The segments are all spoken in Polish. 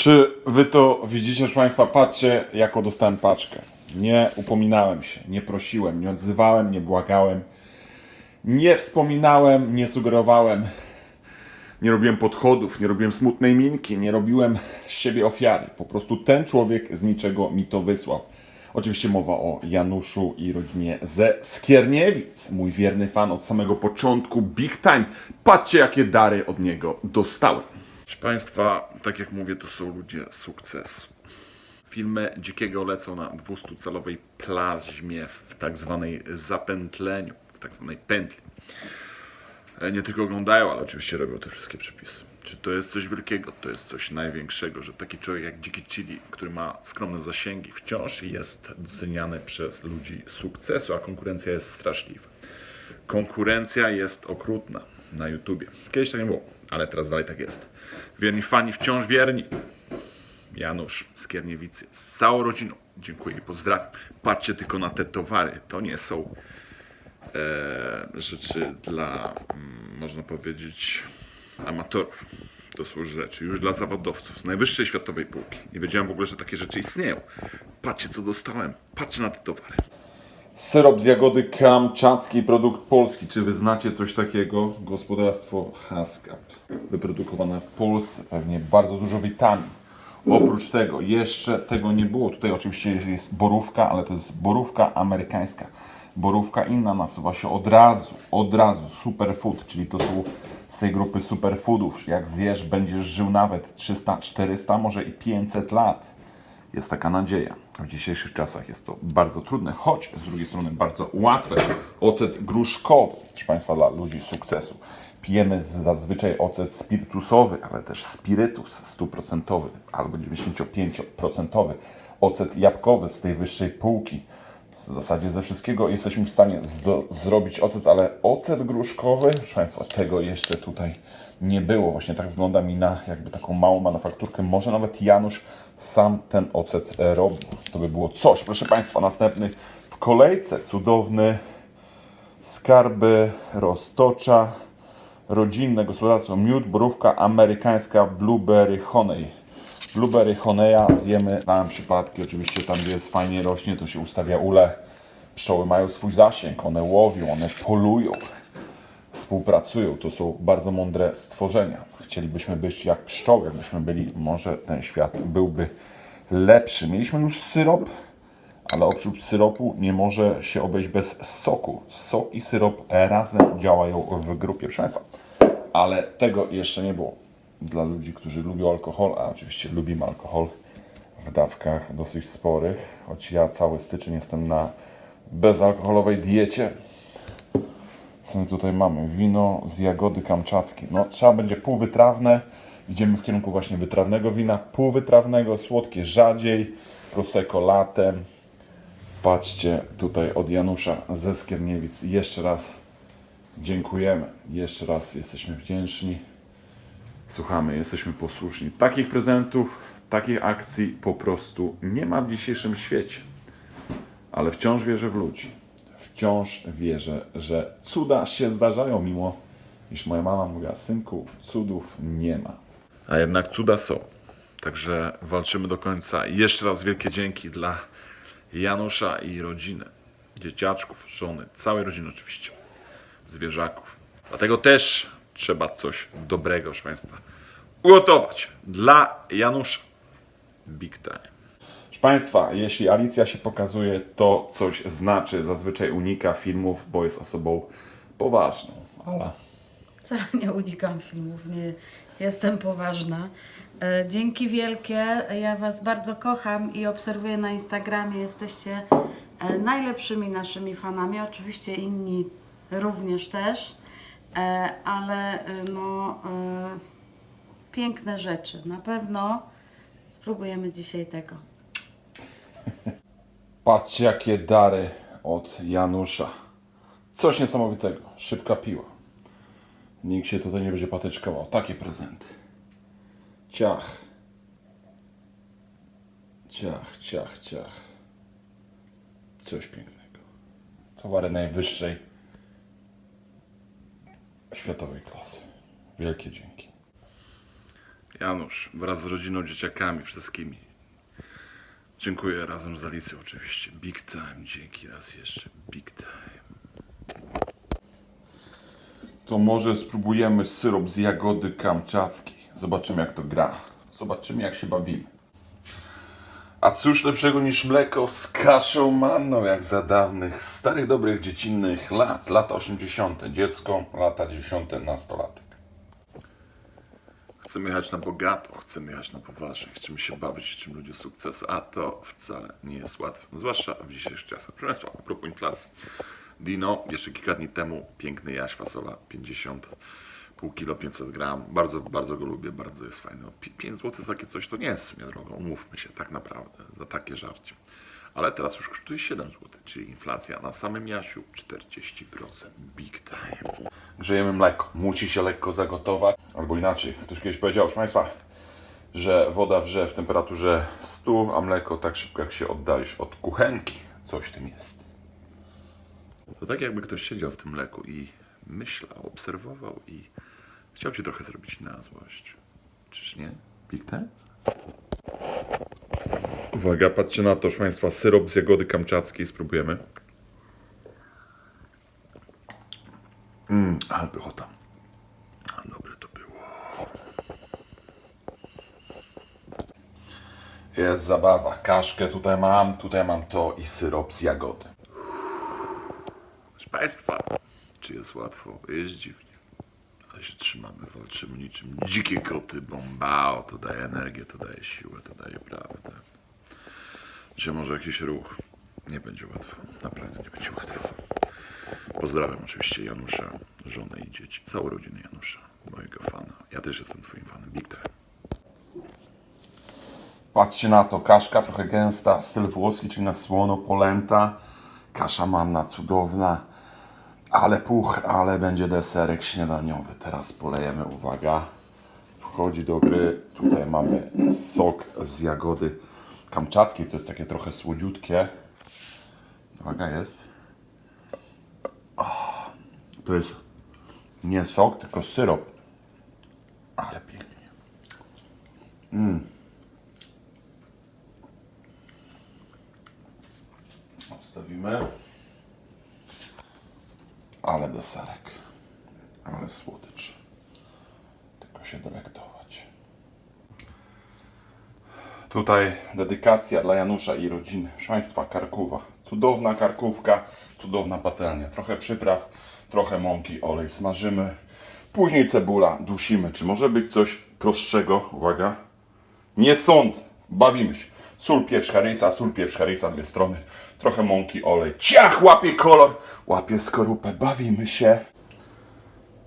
Czy wy to widzicie, proszę Państwa? Patrzcie, jaką dostałem paczkę. Nie upominałem się, nie prosiłem, nie odzywałem, nie błagałem, nie wspominałem, nie sugerowałem, nie robiłem podchodów, nie robiłem smutnej minki, nie robiłem z siebie ofiary. Po prostu ten człowiek z niczego mi to wysłał. Oczywiście mowa o Januszu i rodzinie ze Skierniewic. Mój wierny fan od samego początku, big time. Patrzcie, jakie dary od niego dostałem. Proszę Państwa, tak jak mówię, to są ludzie sukcesu. Filmy Dzikiego lecą na 200-calowej plazmie w tak zwanej zapętleniu, w tak zwanej pętli. E, Nie tylko oglądają, ale oczywiście robią te wszystkie przepisy. Czy to jest coś wielkiego? To jest coś największego, że taki człowiek jak Dziki Chili, który ma skromne zasięgi, wciąż jest doceniany przez ludzi sukcesu, a konkurencja jest straszliwa. Konkurencja jest okrutna na YouTubie. Kiedyś tak nie było, ale teraz dalej tak jest. Wierni fani wciąż wierni. Janusz z Kierniewicy z całą rodziną. Dziękuję i pozdrawiam. Patrzcie tylko na te towary. To nie są e, rzeczy dla, mm, można powiedzieć, amatorów. To są rzeczy już dla zawodowców z najwyższej światowej półki. Nie wiedziałem w ogóle, że takie rzeczy istnieją. Patrzcie, co dostałem. Patrzcie na te towary. Syrop z jagody kamczackiej, produkt polski. Czy wy znacie coś takiego? Gospodarstwo Haskap. Wyprodukowane w Polsce. Pewnie bardzo dużo witamin. Oprócz tego jeszcze tego nie było. Tutaj oczywiście jest borówka, ale to jest borówka amerykańska. Borówka inna nasuwa się od razu, od razu, superfood, czyli to są z tej grupy superfoodów. Jak zjesz, będziesz żył nawet 300, 400, może i 500 lat. Jest taka nadzieja. W dzisiejszych czasach jest to bardzo trudne, choć z drugiej strony bardzo łatwe. Ocet gruszkowy, proszę Państwa, dla ludzi sukcesu. Pijemy zazwyczaj ocet spirytusowy, ale też spirytus stuprocentowy albo 95%. Ocet jabłkowy z tej wyższej półki. W zasadzie ze wszystkiego jesteśmy w stanie zrobić ocet, ale ocet gruszkowy, proszę Państwa, tego jeszcze tutaj nie było. Właśnie tak wygląda mi na jakby taką małą manufakturkę. Może nawet Janusz sam ten ocet e, robił. To by było coś. Proszę Państwa, następny w kolejce cudowny skarby roztocza, rodzinne gospodarstwo, miód, borówka amerykańska, blueberry honey. Blueberry honeya zjemy na przypadki, oczywiście tam gdzie jest fajnie rośnie, to się ustawia ule. Pszczoły mają swój zasięg, one łowią, one polują, współpracują. To są bardzo mądre stworzenia. Chcielibyśmy być jak pszczoły, jakbyśmy byli, może ten świat byłby lepszy. Mieliśmy już syrop, ale oprócz syropu nie może się obejść bez soku. Sok i syrop razem działają w grupie. Proszę Państwa, ale tego jeszcze nie było. Dla ludzi, którzy lubią alkohol, a oczywiście lubimy alkohol w dawkach dosyć sporych, choć ja cały styczeń jestem na bezalkoholowej diecie. Co my tutaj mamy? Wino z jagody kamczackiej. No, trzeba będzie półwytrawne. Idziemy w kierunku właśnie wytrawnego wina. Półwytrawnego, słodkie rzadziej. Prosecco latem. Patrzcie tutaj od Janusza ze Skierniewic. Jeszcze raz dziękujemy. Jeszcze raz jesteśmy wdzięczni. Słuchamy, jesteśmy posłuszni. Takich prezentów, takich akcji po prostu nie ma w dzisiejszym świecie. Ale wciąż wierzę w ludzi. Wciąż wierzę, że cuda się zdarzają, mimo iż moja mama mówiła, synku, cudów nie ma. A jednak cuda są. Także walczymy do końca. Jeszcze raz wielkie dzięki dla Janusza i rodziny, dzieciaczków, żony, całej rodziny oczywiście, zwierzaków. Dlatego też trzeba coś dobrego, proszę Państwa, ugotować dla Janusza. Big time. Proszę Państwa, jeśli Alicja się pokazuje, to coś znaczy. Zazwyczaj unika filmów, bo jest osobą poważną. Ale Wcale nie unikam filmów, nie jestem poważna. E, Dzięki wielkie, ja Was bardzo kocham i obserwuję na Instagramie. Jesteście e, najlepszymi naszymi fanami, oczywiście inni również też, E, ale no, piękne rzeczy. Na pewno spróbujemy dzisiaj tego. Patrzcie, jakie dary od Janusza. Coś niesamowitego. Szybka piła. Nikt się tutaj nie będzie patyczkował. Takie prezenty. Ciach. Ciach, ciach, ciach. Coś pięknego. Towary najwyższej światowej klasy. Wielkie dzięki. Janusz, wraz z rodziną, dzieciakami, wszystkimi. Dziękuję razem z Alicją oczywiście. Big time, dzięki raz jeszcze. Big time. To może spróbujemy syrop z jagody kamczackiej. Zobaczymy jak to gra. Zobaczymy jak się bawimy. A cóż lepszego niż mleko z kaszą manną, jak za dawnych, starych, dobrych, dziecinnych lat. Lata 80. Dziecko, lata 10. nastolatek. Chcemy jechać na bogato, chcemy jechać na poważnie, chcemy się bawić, czym ludzie sukcesu, a to wcale nie jest łatwe. Zwłaszcza w dzisiejszych czasach. Proszę Państwa, a propos inflacji. Dino, jeszcze kilka dni temu, piękny jaś fasola, 50, pół kilo, 500 gram. Bardzo, bardzo go lubię, bardzo jest fajny. No, 5 zł za takie coś to nie jest w sumie drogo, umówmy się, tak naprawdę, za takie żarcie. Ale teraz już kosztuje 7 zł, czyli inflacja na samym jasiu 40%. Big time. Grzejemy mleko. Musi się lekko zagotować. Albo inaczej, ktoś kiedyś powiedział, proszę Państwa, że woda wrze w temperaturze 100, a mleko tak szybko jak się oddalisz od kuchenki. Coś w tym jest. To tak jakby ktoś siedział w tym mleku i myślał, obserwował i chciał Ci trochę zrobić na złość. Czyż nie? Time? Uwaga, patrzcie na to, proszę Państwa, syrop z jagody kamczackiej spróbujemy. Mmm, ale było tam. A dobre to było. Jest zabawa. Kaszkę tutaj mam, tutaj mam to i syrop z jagody. Proszę Państwa, czy jest łatwo? Jest dziwnie. Ale się trzymamy, walczymy niczym dzikie koty, bombao. To daje energię, to daje siłę, to daje prawdę. Że może jakiś ruch. Nie będzie łatwo. Naprawdę. Pozdrawiam oczywiście Janusza, żonę i dzieci, całą rodzinę Janusza, mojego fana. Ja też jestem twoim fanem, big time. Patrzcie na to, kaszka trochę gęsta, styl włoski, czyli na słono, polenta. Kasza manna cudowna, ale puch, ale będzie deserek śniadaniowy. Teraz polejemy, uwaga, wchodzi do gry. Tutaj mamy sok z jagody kamczackiej, to jest takie trochę słodziutkie. Uwaga, jest. To jest nie sok, tylko syrop. Ale pięknie. Mm. Odstawimy. Ale deserek. Ale słodycz. Tylko się delektować. Tutaj dedykacja dla Janusza i rodziny. Proszę Państwa, karkuwa. Cudowna karkówka, cudowna patelnia. Trochę przypraw, trochę mąki, olej smażymy. Później cebula, dusimy. Czy może być coś prostszego? Uwaga. Nie sądzę. Bawimy się. Sól, pieprz, harysa, sól, pieprz, harysa, dwie strony. Trochę mąki, olej. Ciach, łapie kolor. Łapie skorupę. Bawimy się.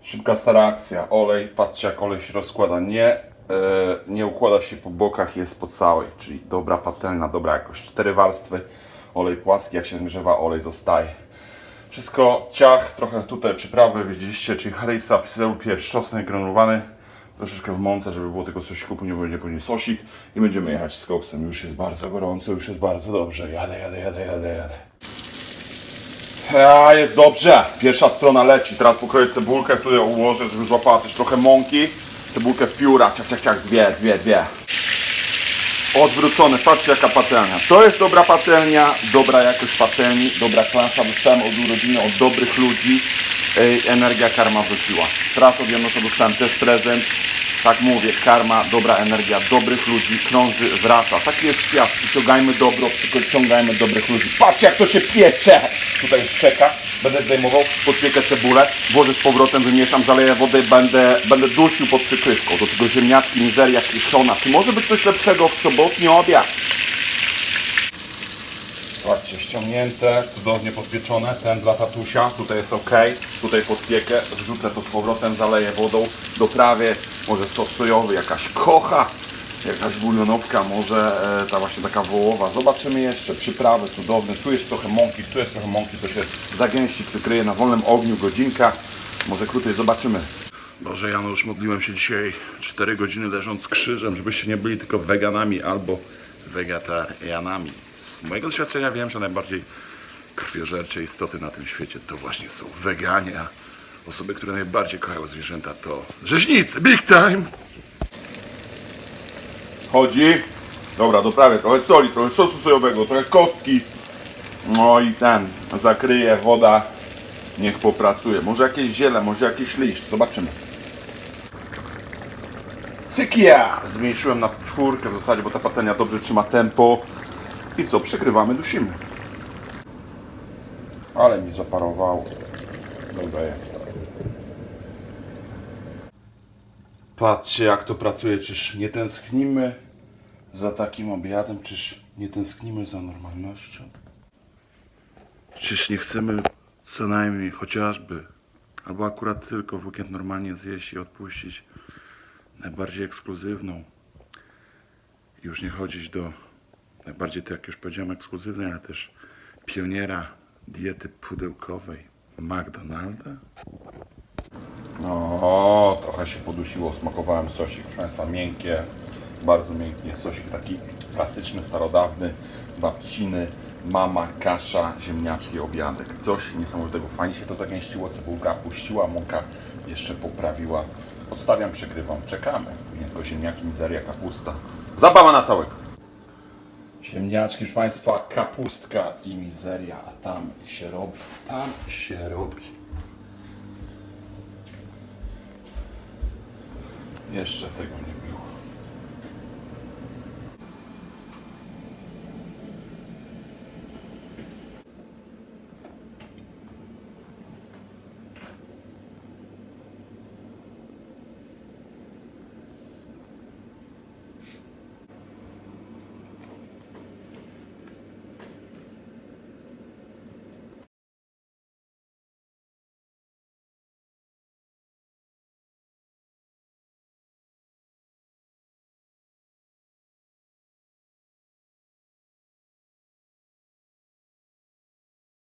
Szybka stara akcja. Olej, patrzcie jak olej się rozkłada. Nie, e, nie układa się po bokach, jest po całej. Czyli dobra patelna, dobra jakość. Cztery warstwy. Olej płaski, jak się nagrzewa, olej zostaje. Wszystko ciach, trochę tutaj przyprawy, widzieliście, czyli harysa, pseł, pieprz, czosnek granulowany. Troszeczkę w mące, żeby było tego sosiku, później będzie później sosik. I będziemy jechać z koksem. Już jest bardzo gorąco, już jest bardzo dobrze. Jadę, jadę, jadę, jadę, jadę. A, jest dobrze. Pierwsza strona leci. Teraz pokroję cebulkę, tutaj ułożę, żeby złapała też trochę mąki. Cebulkę w pióra, ciach, ciach, ciach, dwie, dwie, dwie. Odwrócone, patrzcie jaka patelnia. To jest dobra patelnia, dobra jakość patelni, dobra klasa. Dostałem od urodziny, od dobrych ludzi. Energia karma wróciła. Teraz od Janusza dostałem też prezent. Tak mówię, karma, dobra energia, dobrych ludzi, krąży, wraca. Taki jest świat. Przyciągajmy dobro, przyciągajmy dobrych ludzi. Patrzcie jak to się piecze! Tutaj szczeka. Będę zdejmował, podpiekę cebulę, włożę z powrotem, wymieszam, zaleję wodę, będę, będę dusił pod przykrywką. Do tego ziemniaczki, mizeria kiszona. Czy może być coś lepszego w sobotni obiad? Patrzcie, ściągnięte, cudownie podpieczone, ten dla tatusia, tutaj jest ok, tutaj podpiekę, wrzucę to z powrotem, zaleję wodą, doprawię, może sos sojowy, jakaś kocha, jakaś bulionowka, może e, ta właśnie taka wołowa, zobaczymy jeszcze, przyprawy cudowne, tu jest trochę mąki, tu jest trochę mąki, to się zagęści, przykryje na wolnym ogniu, godzinka, może krócej, zobaczymy. Boże Janusz, modliłem się dzisiaj 4 godziny leżąc krzyżem, żebyście nie byli tylko weganami albo wegetarianami. Z mojego doświadczenia wiem, że najbardziej krwiożercze istoty na tym świecie to właśnie są weganie, osoby, które najbardziej kochają zwierzęta to rzeźnicy, big time! Chodzi. Dobra, doprawię trochę soli, trochę sosu sojowego, trochę kostki. No i ten, zakryje woda. Niech popracuje. Może jakieś ziele, może jakiś liść. Zobaczymy. Cykia! Zmniejszyłem na czwórkę w zasadzie, bo ta patelnia dobrze trzyma tempo. I co? Przegrywamy, dusimy. Ale mi zaparowało. Dobra jest. Patrzcie jak to pracuje, czyż nie tęsknimy za takim obiadem, czyż nie tęsknimy za normalnością? Czyż nie chcemy co najmniej chociażby, albo akurat tylko w weekend normalnie zjeść i odpuścić najbardziej ekskluzywną. I już nie chodzić do najbardziej, tak jak już powiedziałem, ekskluzywnej, ale też pioniera diety pudełkowej McDonalda. No, trochę się podusiło, smakowałem sosik, proszę Państwa, miękkie, bardzo miękkie, sosik taki klasyczny, starodawny, babciny, mama, kasza, ziemniaczki, obiadek, coś niesamowitego, fajnie się to zagęściło, cebulka puściła, mąka jeszcze poprawiła, odstawiam, przegrywam, czekamy, tylko ziemniaki, mizeria, kapusta, zabawa na całego. Ziemniaczki, proszę Państwa, kapustka i mizeria, a tam się robi, tam się robi. Jeszcze tego nie było.